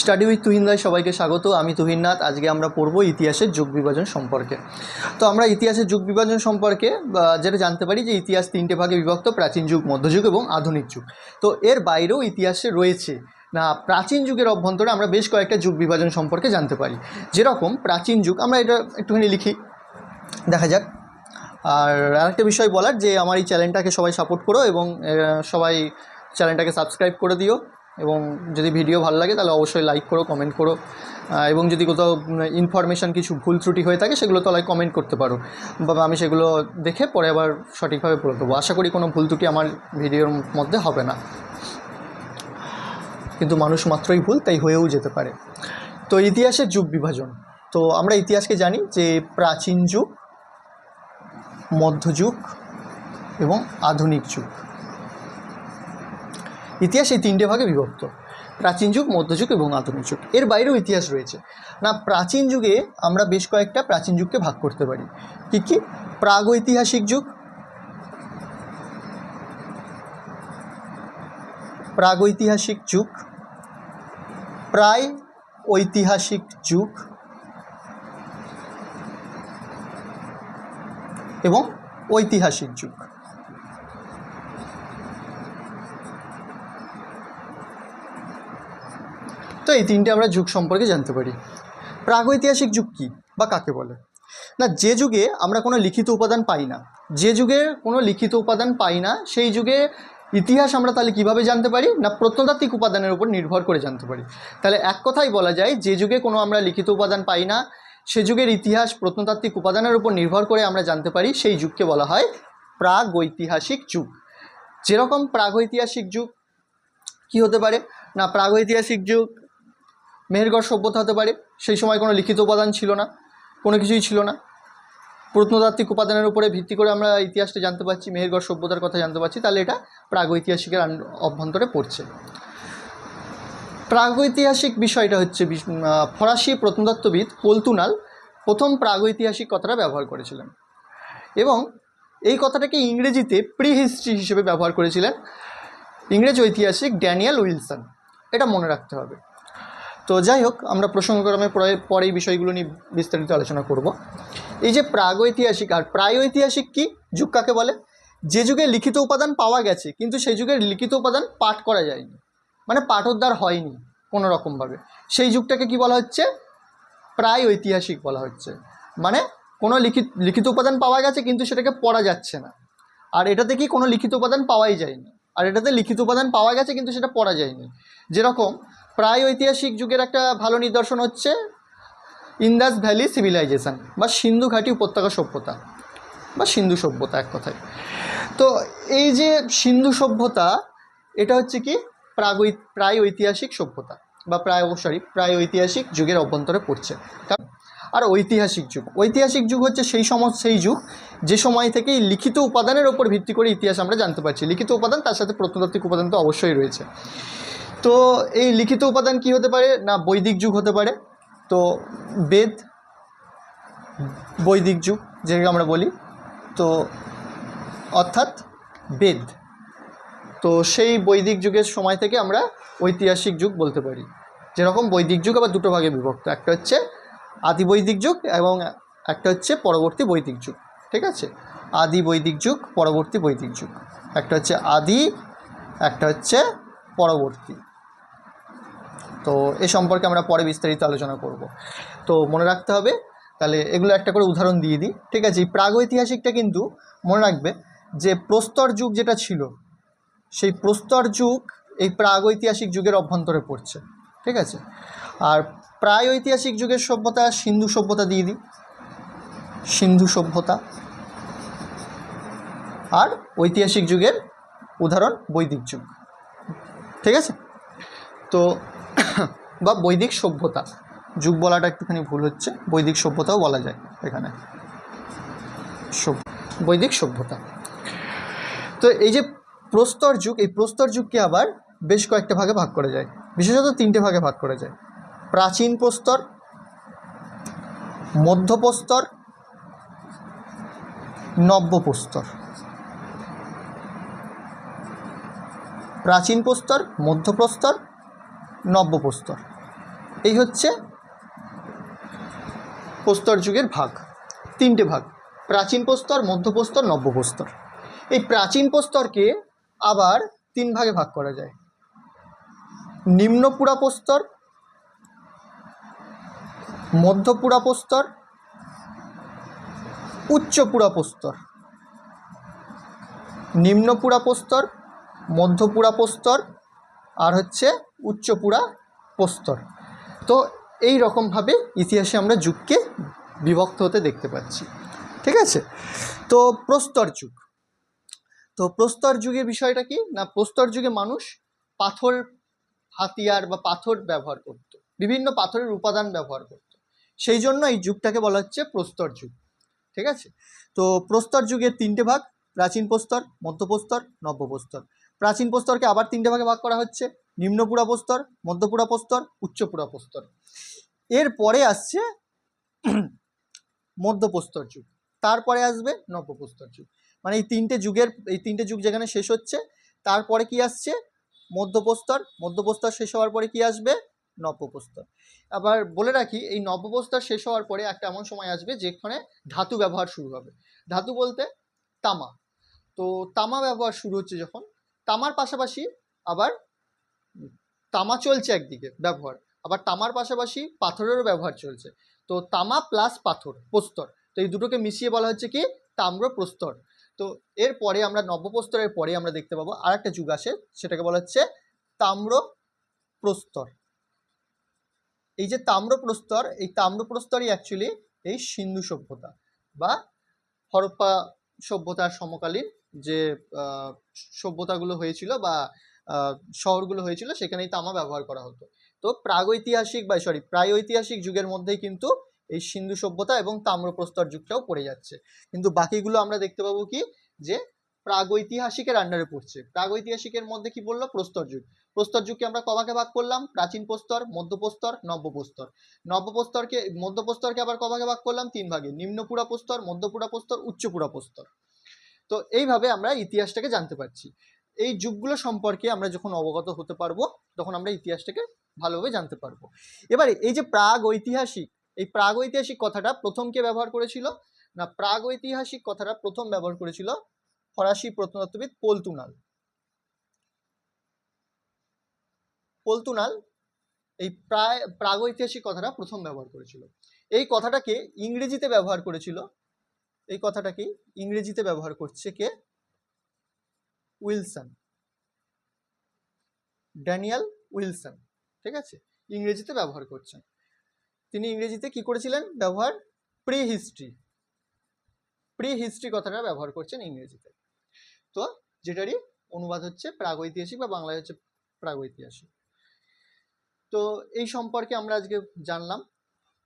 Study with তুহিনদায় সবাইকে স্বাগত। আমি তুহিননাথ আজকে আমরা পড়ব ইতিহাসের যুগ বিভাজন সম্পর্কে। তো আমরা ইতিহাসের যুগ বিভাজন সম্পর্কে যেটা জানতে পারি যে ইতিহাস তিনটে ভাগে বিভক্ত, প্রাচীন যুগ মধ্যযুগ এবং আধুনিক যুগ। তো এর বাইরেও ইতিহাসে রয়েছে। না, প্রাচীন যুগের অভ্যন্তরে আমরা বেশ কয়েকটা যুগ বিভাজন সম্পর্কে জানতে পারি। যেরকম প্রাচীন যুগ, আমরা এটা একটুখানি লিখি। দেখা যাক। আর আরেকটা বিষয় বলার যে, আমার এই চ্যানেলটাকে সবাই সাপোর্ট করো এবং সবাই চ্যানেলটাকে সাবস্ক্রাইব করে দিও। এবং যদি ভিডিও ভালো লাগে, তাহলে অবশ্যই লাইক করো কমেন্ট করো। এবং যদি কোথাও ইনফরমেশান কিছু ভুল ত্রুটি হয়ে থাকে, সেগুলো তলায় কমেন্ট করতে পারো। বা আমি সেগুলো দেখে পরে আবার সঠিকভাবে বলে দেবো আশা করি কোনো ভুল ত্রুটি আমার ভিডিওর মধ্যে হবে না। কিন্তু মানুষ মাত্রই ভুল, তাই হয়েও যেতে পারে। তো ইতিহাসের যুগ বিভাজন। তো আমরা ইতিহাসকে জানি যে প্রাচীন যুগ মধ্যযুগ এবং আধুনিক যুগ। ইতিহাস এই তিনটে ভাগে বিভক্ত। প্রাচীন যুগ মধ্যযুগ এবং আধুনিক যুগ। এর বাইরেও ইতিহাস রয়েছে। না, প্রাচীন যুগে আমরা বেশ কয়েকটা প্রাচীন যুগকে ভাগ করতে পারি। কী কী? প্রাগৈতিহাসিক যুগ প্রাগৈতিহাসিক যুগ প্রায় ঐতিহাসিক যুগ এবং ঐতিহাসিক যুগ। তো এই তিনটে আমরা যুগ সম্পর্কে জানতে পারি। প্রাগৈতিহাসিক যুগ কী বা কাকে বলে? না, যে যুগে আমরা কোনো লিখিত উপাদান পাই না, যে যুগে কোনো লিখিত উপাদান পাই না, সেই যুগে ইতিহাস আমরা তাহলে কীভাবে জানতে পারি? না, প্রত্নতাত্ত্বিক উপাদানের উপর নির্ভর করে জানতে পারি। তাহলে এক কথাই বলা যায়, যে যুগে কোনো আমরা লিখিত উপাদান পাই না, সে যুগের ইতিহাস প্রত্নতাত্ত্বিক উপাদানের উপর নির্ভর করে আমরা জানতে পারি, সেই যুগকে বলা হয় প্রাগৈতিহাসিক যুগ। যেরকম প্রাগৈতিহাসিক যুগ কি হতে পারে? না, প্রাগৈতিহাসিক যুগ মেহেরগড় সভ্যতা হতে পারে, সেই সময় কোনো লিখিত উপাদান ছিল না, কোনো কিছুই ছিল না। প্রত্নতাত্ত্বিক উপাদানের উপরে ভিত্তি করে আমরা ইতিহাসটা জানতে পারছি মেহেরগড় সভ্যতার কথা জানতে পারছি, তাহলে এটা প্রাগৈতিহাসিকের অভ্যন্তরে পড়ছে। প্রাগৈতিহাসিক বিষয়টা হচ্ছে ফরাসি প্রত্নতত্ত্ববিদ পলতুনাল প্রথম প্রাগৈতিহাসিক কথাটা ব্যবহার করেছিলেন এবং এই কথাটাকে ইংরেজিতে প্রি হিস্ট্রি হিসেবে ব্যবহার করেছিলেন ইংরেজ ঐতিহাসিক ড্যানিয়েল উইলসন। এটা মনে রাখতে হবে। তো যাই হোক, আমরা প্রসঙ্গক্রমে পরে পরে এই বিষয়গুলো নিয়ে বিস্তারিত আলোচনা করব। এই যে প্রাগৈতিহাসিক, আর প্রাগৈতিহাসিক কি? যুগ কাকে বলে? যে যুগে লিখিত উপাদান পাওয়া গেছে, কিন্তু সেই যুগের লিখিত উপাদান পাঠ করা যায়নি। মানে পাঠোদ্ধার হয়নি কোনো রকমভাবে। সেই যুগটাকে কি বলা হচ্ছে? প্রায় ঐতিহাসিক বলা হচ্ছে। মানে কোনো লিখিত লিখিত উপাদান পাওয়া গেছে, কিন্তু সেটাকে পড়া যাচ্ছে না। আর এটাতে কি কোনো লিখিত উপাদান পাওয়াই যায়নি? আর এটাতে লিখিত উপাদান পাওয়া গেছে, কিন্তু সেটা পড়া যায়নি। যেরকম প্রায় ঐতিহাসিক যুগের একটা ভালো নিদর্শন হচ্ছে ইন্দাস ভ্যালি সিভিলাইজেশন বা সিন্ধু ঘাটি উপত্যকা সভ্যতা বা সিন্ধু সভ্যতা এক কথায়। তো এই যে সিন্ধু সভ্যতা, এটা হচ্ছে কি? প্রাগ প্রায় ঐতিহাসিক সভ্যতা বা প্রায় সরি প্রায় ঐতিহাসিক যুগের অভ্যন্তরে পড়ছে। আর ঐতিহাসিক যুগ ঐতিহাসিক যুগ হচ্ছে সেই সময় সেই যুগ যে সময় থেকেই লিখিত উপাদানের ওপর ভিত্তি করে ইতিহাস আমরা জানতে পারছি। লিখিত উপাদান তার সাথে প্রত্নতাত্ত্বিক উপাদান তো অবশ্যই রয়েছে। তো এই লিখিত উপাদান কি হতে পারে? না, বৈদিক যুগ হতে পারে। তো বেদ, বৈদিক যুগ, যেটাকে আমরা বলি। তো অর্থাৎ বেদ। তো সেই বৈদিক যুগের সময় থেকে আমরা ঐতিহাসিক যুগ বলতে পারি। যেরকম বৈদিক যুগ আবার দুটো ভাগে বিভক্ত। একটা হচ্ছে আদি বৈদিক যুগ এবং একটা হচ্ছে পরবর্তী বৈদিক যুগ। ঠিক আছে? আদি বৈদিক যুগ, পরবর্তী বৈদিক যুগ। একটা হচ্ছে আদি, একটা হচ্ছে পরবর্তী। তো এ সম্পর্কে আমরা পরে বিস্তারিত আলোচনা করব। তো মনে রাখতে হবে, তাহলে এগুলো একটা করে উদাহরণ দিয়ে দিই। ঠিক আছে, এই প্রাগৈতিহাসিকটা কিন্তু মনে রাখবে যে প্রস্তর যুগ যেটা ছিল, সেই প্রস্তর যুগ এই প্রাগৈতিহাসিক যুগের অভ্যন্তরে পড়ছে। ঠিক আছে? আর প্রায় ঐতিহাসিক যুগের সভ্যতা সিন্ধু সভ্যতা দিয়ে দিই। সিন্ধু সভ্যতা আর ঐতিহাসিক যুগের উদাহরণ বৈদিক যুগ। ঠিক আছে? তো বা বৈদিক সভ্যতা। যুগ বলাটা একটুখানি ভুল হচ্ছে, বৈদিক সভ্যতাও বলা যায় এখানে। বৈদিক সভ্যতা। তো এই যে প্রস্তর যুগ, এই প্রস্তর যুগকে আবার বেশ কয়েকটা ভাগে ভাগ করা যায়। বিশেষত তিনটে ভাগে ভাগ করা যায়। প্রাচীন প্রস্তর মধ্যপ্রস্তর নব্যপ্রস্তর প্রাচীন প্রস্তর মধ্যপ্রস্তর নব্যপ্রস্তর। এই হচ্ছে প্রস্তর যুগের ভাগ। তিনটে ভাগ, প্রাচীন প্রস্তর মধ্যপ্রস্তর নব্যপ্রস্তর এই প্রাচীন প্রস্তরকে আবার তিন ভাগে ভাগ করা যায়। নিম্ন পুরাপ্রস্তর মধ্য পুরাপ্রস্তর উচ্চ পুরাপ্রস্তর নিম্ন পুরাপ্রস্তর মধ্য পুরাপ্রস্তর আর হচ্ছে উচ্চ পুরা প্রস্তর। তো এই রকমভাবে ইতিহাসে আমরা যুগকে বিভক্ত হতে দেখতে পাচ্ছি। ঠিক আছে? তো প্রস্তর যুগ। তো প্রস্তর যুগের বিষয়টা কি? না, প্রস্তর যুগে মানুষ পাথর হাতিয়ার বা পাথর ব্যবহার করত। বিভিন্ন পাথরের উপাদান ব্যবহার করত। সেই জন্য এই যুগটাকে বলা হচ্ছে প্রস্তর যুগ। ঠিক আছে? তো প্রস্তর যুগের তিনটে ভাগ, প্রাচীন প্রস্তর, মধ্যপ্রস্তর নব্যপ্রস্তর প্রাচীন প্রস্তরকে আবার তিনটে ভাগে ভাগ করা হচ্ছে। নিম্নপুরা প্রস্তর, মধ্যপুরা প্রস্তর, উচ্চপুরা প্রস্তর। এরপরে আসছে মধ্যপ্রস্তর যুগ। তারপরে আসবে নব্যপ্রস্তর যুগ। মানে এই তিনটে যুগের, এই তিনটে যুগ যেখানে শেষ হচ্ছে, তারপরে কি আসছে? মধ্যপ্রস্তর মধ্যপ্রস্তর শেষ হওয়ার পরে কি আসবে? নব্যপ্রস্তর আবার বলে রাখি, এই নব্যপ্রস্তর শেষ হওয়ার পরে একটা এমন সময় আসবে যেখানে ধাতু ব্যবহার শুরু হবে। ধাতু বলতে তামা। তো তামা ব্যবহার শুরু হচ্ছে যখন তামার পাশাপাশি আবার তামা চলছে একদিকে, ব্যবহার। আবার তামার পাশাপাশি পাথরেরও ব্যবহার চলছে। তো তামা প্লাস পাথর, প্রস্তর। তো এই দুটোকে মিশিয়ে বলা হচ্ছে কি? তাম্র প্রস্তর। তো এরপরে আমরা নব্যপ্রস্তরের পরে আমরা দেখতে পাবো আর একটা যুগ আসে, সেটাকে বলা হচ্ছে তাম্র প্রস্তর। এই যে তাম্র প্রস্তর, এই তাম্র প্রস্তরই অ্যাকচুয়ালি এই সিন্ধু সভ্যতা বা হরপ্পা সভ্যতার সমকালীন যে সভ্যতাগুলো হয়েছিল বা শহরগুলো হয়েছিল সেখানেই তামা ব্যবহার করা হতো। তো প্রাগৈতিহাসিক বা সরি প্রাগৈতিহাসিক যুগের মধ্যেই কিন্তু এই সিন্ধু সভ্যতা এবং তাম্রপ্রস্তর যুগটাও পড়ে যাচ্ছে। কিন্তু বাকিগুলো আমরা দেখতে পাবো কি? যে, প্রাগৈতিহাসিকের আন্ডারে পড়ছে। প্রাগৈতিহাসিকের মধ্যে কি বলল? প্রস্তর যুগ। প্রস্তর যুগকে আমরা কবাকে ভাগ করলাম? প্রাচীন প্রস্তর, মধ্যপ্রস্তর, নব্যপ্রস্তর। নব্যপ্রস্তরকে, মধ্যপ্রস্তরকে আবার কবাকে ভাগ করলাম? তিন ভাগে। নিম্নপুরা প্রস্তর, মধ্যপুরা প্রস্তর, উচ্চপুরা প্রস্তর। তো এইভাবে আমরা ইতিহাসটাকে জানতে পারছি। এই যুগগুলো সম্পর্কে আমরা যখন অবগত হতে পারব, তখন আমরা ইতিহাসটাকে ভালোভাবে জানতে পারব। এবারে এই যে প্রাগ ঐতিহাসিক এই প্রাগ ঐতিহাসিক কথাটা প্রথম কে ব্যবহার করেছিল? না প্রাগ ঐতিহাসিক কথাটা প্রথম ব্যবহার করেছিল ফরাসি প্রত্নতত্ত্ববিদ পোলতুনাল। পোলতুনাল এই প্রায়, প্রাগৈতিহাসিক কথাটা প্রথম ব্যবহার করেছিল। এই কথাটাকে ইংরেজিতে ব্যবহার করেছিল এই কথাটাকে ইংরেজিতে ব্যবহার করছে কে? উইলসন। ড্যানিয়াল উইলসন, ঠিক আছে? ইংরেজিতে ব্যবহার করছেন। তিনি ইংরেজিতে কি করেছিলেন? ব্যবহার প্রি হিস্ট্রি প্রি হিস্ট্রি কথাটা ব্যবহার করছেন ইংরেজিতে। তো যেটারই অনুবাদ হচ্ছে প্রাগৈতিহাসিক বা বাংলায় হচ্ছে প্রাগৈতিহাসিক। তো এই সম্পর্কে আমরা আজকে জানলাম।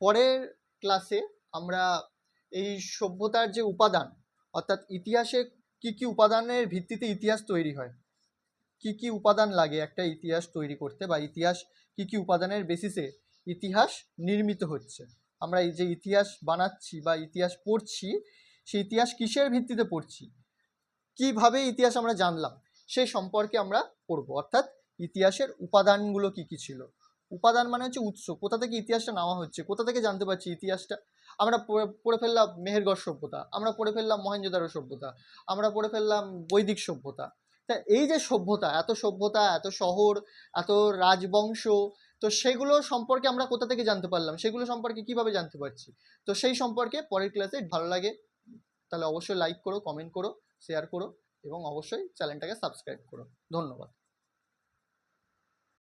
পরের ক্লাসে আমরা এই সভ্যতার যে উপাদান, অর্থাৎ ইতিহাসে কি কি উপাদানের ভিত্তিতে ইতিহাস তৈরি হয়? কি কি উপাদান লাগে একটা ইতিহাস তৈরি করতে বা ইতিহাস কি কি উপাদানের বেসিসে ইতিহাস নির্মিত হচ্ছে? আমরা এই যে ইতিহাস বানাচ্ছি বা ইতিহাস পড়ছি, সেই ইতিহাস কিসের ভিত্তিতে পড়ছি? কীভাবে ইতিহাস আমরা জানলাম? সেই সম্পর্কে আমরা পড়ব। অর্থাৎ ইতিহাসের উপাদানগুলো কি কি ছিল? উপাদান মানে হচ্ছে উৎস। কোথা থেকে ইতিহাসটা নেওয়া হচ্ছে? কোথা থেকে জানতে পারছি ইতিহাসটা? আমরা পড়ে ফেললাম মেহেরগড় সভ্যতা, আমরা পড়ে ফেললাম মহেঞ্জোদারো সভ্যতা, আমরা পড়ে ফেললাম বৈদিক সভ্যতা। তা এই যে সভ্যতা, এত সভ্যতা, এত শহর, এত রাজবংশ, তো সেগুলো সম্পর্কে আমরা কোথা থেকে জানতে পারলাম? সেগুলো সম্পর্কে কীভাবে জানতে পারছি? তো সেই সম্পর্কে পরের ক্লাসে ভালো লাগে, তাহলে অবশ্যই লাইক করো কমেন্ট করো শেয়ার করো, এবং অবশ্যই চ্যানেলটাকে সাবস্ক্রাইব করো। ধন্যবাদ।